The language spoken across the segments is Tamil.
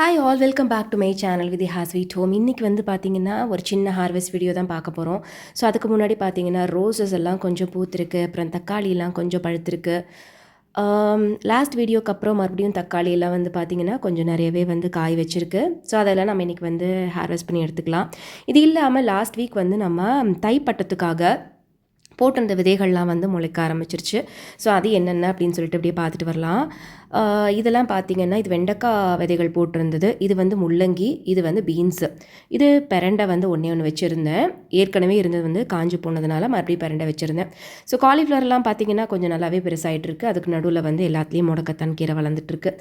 Hi all welcome back to my channel with has வீட் ஹோம் இன்றைக்கி வந்து பார்த்தீங்கன்னா ஒரு சின்ன ஹார்வெஸ்ட் வீடியோ தான் பார்க்க போகிறோம் ஸோ அதுக்கு முன்னாடி பார்த்தீங்கன்னா ரோசஸ் எல்லாம் கொஞ்சம் பூத்திருக்கு அப்புறம் தக்காளிலாம் கொஞ்சம் பழுத்திருக்கு. Um, லாஸ்ட் வீடியோக்கு அப்புறம் மறுபடியும் தக்காளி எல்லாம் வந்து பார்த்திங்கன்னா கொஞ்சம் நிறையவே வந்து காய் வச்சுருக்கு. ஸோ அதெல்லாம் நம்ம இன்றைக்கி வந்து ஹார்வெஸ்ட் பண்ணி எடுத்துக்கலாம். இது இல்லாமல் லாஸ்ட் வீக் வந்து நம்ம தைப்பட்டத்துக்காக போட்டிருந்த விதைகள்லாம் வந்து முளைக்க ஆரம்பிச்சிருச்சு. ஸோ அது என்னென்ன அப்படின்னு சொல்லிட்டு அப்படியே பார்த்துட்டு வரலாம். இதெல்லாம் பார்த்திங்கன்னா இது வெண்டைக்காய் விதைகள் போட்டிருந்தது. இது வந்து முள்ளங்கி இது வந்து பீன்ஸு. இது பெரண்டை வந்து ஒன்றே ஒன்று வச்சுருந்தேன். ஏற்கனவே இருந்தது வந்து காஞ்சு போனதுனால மறுபடியும் பெரண்டை வச்சுருந்தேன். ஸோ காலிஃப்ளவர்லாம் பார்த்தீங்கன்னா கொஞ்சம் நல்லாவே பெருசாகிட்டுருக்கு அதுக்கு நடுவில் வந்து எல்லாத்துலேயும் முடக்கத்தான் கீரை வளர்ந்துட்டுருக்கு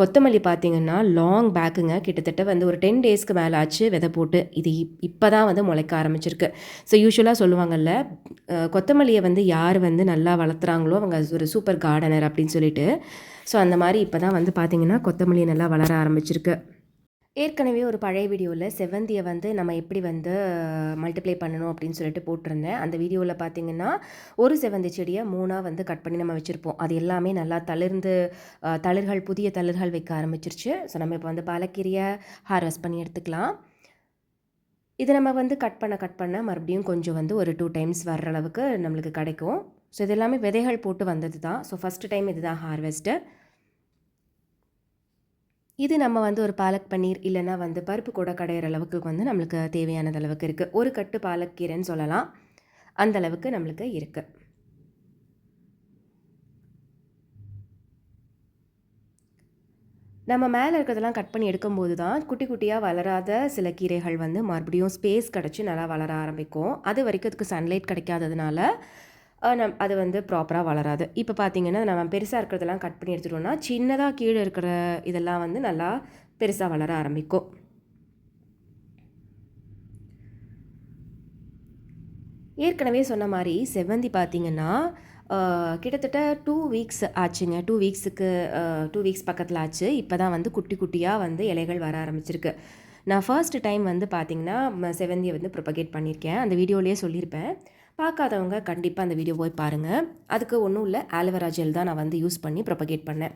கொத்தமல்லி பார்த்தீங்கன்னா லாங் பேக்குங்க கிட்டத்தட்ட வந்து ஒரு டென் டேஸ்க்கு மேலே ஆச்சு விதை போட்டு. இது இப்போ தான் வந்து முளைக்க ஆரம்பிச்சிருக்கு. ஸோ யூஸ்வலாக சொல்லுவாங்கல்ல கொத்தமல்லியை வந்து யார் வந்து நல்லா வளர்த்துறாங்களோ அவங்க ஒரு சூப்பர் கார்டனர் அப்படின்னு சொல்லிட்டு ஸோ அந்த மாதிரி இப்போ தான் வந்து பார்த்திங்கன்னா கொத்தமல்லி நல்லா வளர ஆரம்பிச்சிருக்கு. ஏற்கனவே ஒரு பழைய வீடியோவில் செவ்வந்தியை வந்து நம்ம எப்படி வந்து மல்டிப்ளை பண்ணணும் அப்படின்னு சொல்லிட்டு போட்டிருந்தேன். அந்த வீடியோவில் பார்த்தீங்கன்னா ஒரு செவ்வந்தி செடியை மூணாக வந்து கட் பண்ணி நம்ம வச்சுருப்போம். அது எல்லாமே நல்லா தளிர்ந்து தளிர்கள் புதிய தளிர்கள் வைக்க ஆரம்பிச்சிருச்சு. ஸோ நம்ம இப்போ வந்து பாலக்கீரையை ஹார்வெஸ்ட் பண்ணி எடுத்துக்கலாம். இதை நம்ம வந்து கட் பண்ண கட் பண்ண மறுபடியும் கொஞ்சம் வந்து ஒரு டூ டைம்ஸ் வர்ற அளவுக்கு நம்மளுக்கு கிடைக்கும். ஸோ இது எல்லாமே விதைகள் போட்டு வந்தது தான் ஸோ ஃபஸ்ட்டு டைம் இதுதான் ஹார்வெஸ்ட்டு இது நம்ம வந்து ஒரு பாலக் பன்னீர் இல்லைன்னா வந்து பருப்பு கூட கடையிற அளவுக்கு வந்து நம்மளுக்கு தேவையானது அளவுக்கு இருக்குது ஒரு கட்டு பாலக்கீரைன்னு சொல்லலாம். அந்த அளவுக்கு நம்மளுக்கு இருக்குது நம்ம மேலே இருக்கிறதெல்லாம் கட் பண்ணி எடுக்கும்போது தான் குட்டி குட்டியாக வளராத சில கீரைகள் வந்து மறுபடியும் ஸ்பேஸ் கிடச்சி நல்லா வளர ஆரம்பிக்கும். அது வரைக்கும் அதுக்கு சன்லைட் கிடைக்காததுனால நம் அது வந்து ப்ராப்பராக வளராது. இப்போ பார்த்தீங்கன்னா நம்ம பெருசாக இருக்கிறதெல்லாம் கட் பண்ணி எடுத்துட்டோம்னா சின்னதாக கீழே இருக்கிற இதெல்லாம் வந்து நல்லா பெருசாக வளர ஆரம்பிக்கும். ஏற்கனவே சொன்ன மாதிரி செவ்வந்தி பார்த்தீங்கன்னா கிட்டத்தட்ட டூ வீக்ஸ் ஆச்சுங்க. டூ வீக்ஸுக்கு டூ வீக்ஸ் பக்கத்தில் ஆச்சு. இப்போ தான் வந்து குட்டி குட்டியாக வந்து இலைகள் வர ஆரம்பிச்சிருக்கு. நான் ஃபர்ஸ்ட் டைம் வந்து பார்த்தீங்கன்னா செவ்வந்தியை வந்து ப்ரொபகேட் பண்ணியிருக்கேன். அந்த வீடியோலேயே சொல்லியிருப்பேன். பார்க்காதவங்க கண்டிப்பாக அந்த வீடியோ போய் பாருங்கள் அதுக்கு ஒன்றும் இல்லை ஆலோவேரா ஜெல் தான் நான் வந்து யூஸ் பண்ணி ப்ரொபகேட் பண்ணேன்.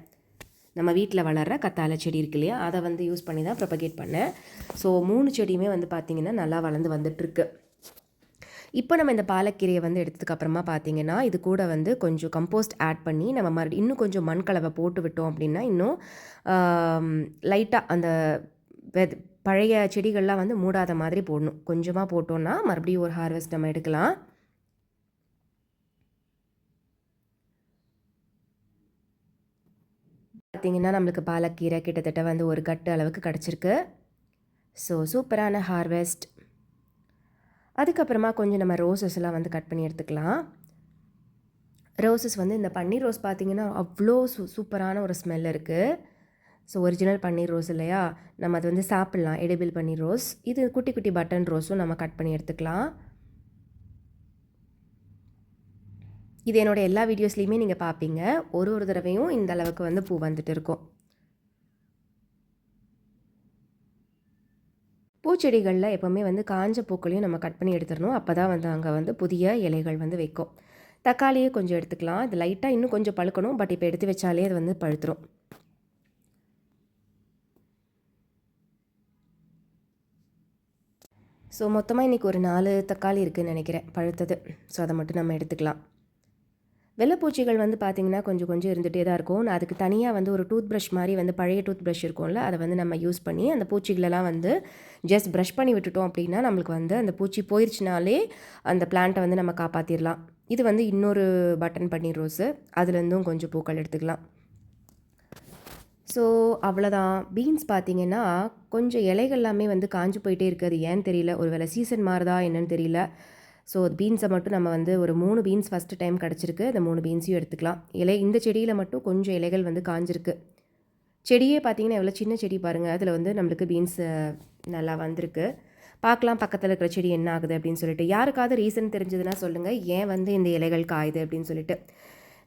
நம்ம வீட்டில் வளர்கிற கத்தாழை செடி இருக்கு இல்லையா அதை வந்து யூஸ் பண்ணி தான் ப்ரொபகேட் பண்ணேன். ஸோ மூணு செடியுமே வந்து பார்த்திங்கன்னா நல்லா வளர்ந்து வந்துட்டுருக்கு. இப்போ நம்ம இந்த பாலக்கீரையை வந்து எடுத்ததுக்கு அப்புறமா பார்த்தீங்கன்னா இது கூட வந்து கொஞ்சம் கம்போஸ்ட் ஆட் பண்ணி நம்ம மறுபடியும் இன்னும் கொஞ்சம் மண் கலவை போட்டு விட்டோம் அப்படின்னா இன்னும் லைட்டாக அந்த வெத் பழைய செடிகள்லாம் வந்து மூடாத மாதிரி போடணும். கொஞ்சமாக போட்டோன்னா மறுபடியும் ஒரு ஹார்வெஸ்ட் நம்ம எடுக்கலாம். பார்த்தீங்கன்னா நம்மளுக்கு பாலக்கீரை கிட்டத்தட்ட வந்து ஒரு கட்டு அளவுக்கு கிடச்சிருக்கு. ஸோ சூப்பரான ஹார்வெஸ்ட் அதுக்கப்புறமா கொஞ்சம் நம்ம ரோசஸ்லாம் வந்து கட் பண்ணி எடுத்துக்கலாம். ரோசஸ் வந்து இந்த பன்னீர் ரோஸ் பார்த்திங்கன்னா அவ்வளோ சூ சூப்பரான ஒரு ஸ்மெல் இருக்குது ஸோ ஒரிஜினல் பன்னீர் ரோஸ் இல்லையா? நம்ம அது வந்து சாப்பிட்லாம். எடிபிள் பன்னீர் ரோஸ். இது குட்டி குட்டி பட்டன் ரோஸும் நம்ம கட் பண்ணி எடுத்துக்கலாம். இது என்னோடய எல்லா வீடியோஸ்லையுமே நீங்கள் பார்ப்பீங்க ஒரு ஒரு தடவையும் இந்த அளவுக்கு வந்து பூ வந்துட்டு இருக்கும். பூச்செடிகளில் எப்போவுமே வந்து காஞ்ச பூக்களையும் நம்ம கட் பண்ணி எடுத்துடணும். அப்போ தான் வந்து அங்கே வந்து புதிய இலைகள் வந்து வைக்கும். தக்காளியே கொஞ்சம் எடுத்துக்கலாம். இது லைட்டாக இன்னும் கொஞ்சம் பழுக்கணும். பட் இப்போ எடுத்து வச்சாலே அது வந்து பழுத்துரும். ஸோ மொத்தமாக இன்றைக்கி ஒரு நாலு தக்காளி இருக்குதுன்னு நினைக்கிறேன். பழுத்தது. ஸோ அதை மட்டும் நம்ம எடுத்துக்கலாம். வெள்ளைப்பூச்சிகள் வந்து பார்த்திங்கன்னா கொஞ்சம் கொஞ்சம் இருந்துகிட்டே தான் இருக்கும். நான் அதுக்கு தனியாக வந்து ஒரு டூத் ப்ரஷ் மாதிரி வந்து பழைய டூத் ப்ரஷ் இருக்கும்ல அதை வந்து நம்ம யூஸ் பண்ணி அந்த பூச்சிகளெல்லாம் வந்து ஜஸ்ட் ப்ரஷ் பண்ணி விட்டுட்டோம் அப்படின்னா நம்மளுக்கு வந்து அந்த பூச்சி போயிடுச்சுனாலே அந்த பிளான்ட்டை வந்து நம்ம காப்பாற்றிடலாம் இது வந்து இன்னொரு பட்டன் பன்னீர் ரோஸு. அதுலேருந்தும் கொஞ்சம் பூக்கள் எடுத்துக்கலாம். ஸோ அவ்வளோதான் பீன்ஸ் பார்த்தீங்கன்னா கொஞ்சம் இலைகள் எல்லாமே வந்து காஞ்சு போயிட்டே இருக்குது ஏன்னு தெரியல? ஒரு வேளை சீசன் மாறுதா என்னன்னு தெரியல. ஸோ பீன்ஸை மட்டும் நம்ம வந்து ஒரு மூணு பீன்ஸ் ஃபஸ்ட்டு டைம் கிடச்சிருக்கு. அந்த மூணு பீன்ஸையும் எடுத்துக்கலாம். இலை இந்த செடியில் மட்டும் கொஞ்சம் இலைகள் வந்து காஞ்சிருக்கு. செடியே பார்த்தீங்கன்னா எவ்வளோ சின்ன செடி பாருங்கள் அதில் வந்து நம்மளுக்கு பீன்ஸ் நல்லா வந்திருக்கு. பார்க்கலாம் பக்கத்தில் இருக்கிற செடி என்ன ஆகுது அப்படின்னு சொல்லிட்டு. யாருக்காவது ரீசன் தெரிஞ்சதுன்னா சொல்லுங்கள் ஏன் வந்து இந்த இலைகள் காயுது அப்படின்னு சொல்லிட்டு.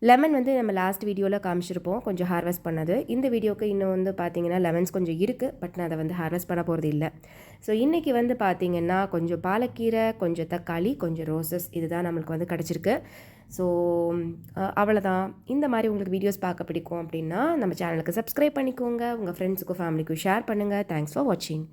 லெமன் வந்து நம்ம லாஸ்ட் வீடியோவில் காமிச்சிருப்போம். கொஞ்சம் ஹார்வெஸ்ட் பண்ணது. இந்த வீடியோக்கு இன்னும் வந்து பார்த்தீங்கன்னா லெமன்ஸ் கொஞ்சம் இருக்குது பட் நான் அதை வந்து ஹார்வெஸ்ட் பண்ண போகிறது இல்லை. ஸோ இன்றைக்கி வந்து பார்த்தீங்கன்னா கொஞ்சம் பாலக்கீரை கொஞ்சம் தக்காளி கொஞ்சம் ரோசஸ் இதுதான் நம்மளுக்கு வந்து கிடச்சிருக்கு. ஸோ அவ்வளோதான் இந்த மாதிரி உங்களுக்கு வீடியோஸ் பார்க்க பிடிக்கும் அப்படின்னா நம்ம சேனலுக்கு சப்ஸ்கிரைப் பண்ணிக்கோங்க. உங்கள் ஃப்ரெண்ட்ஸுக்கும் ஃபேமிலிக்கும் ஷேர் பண்ணுங்கள் தேங்க்ஸ் ஃபார் வாட்சிங்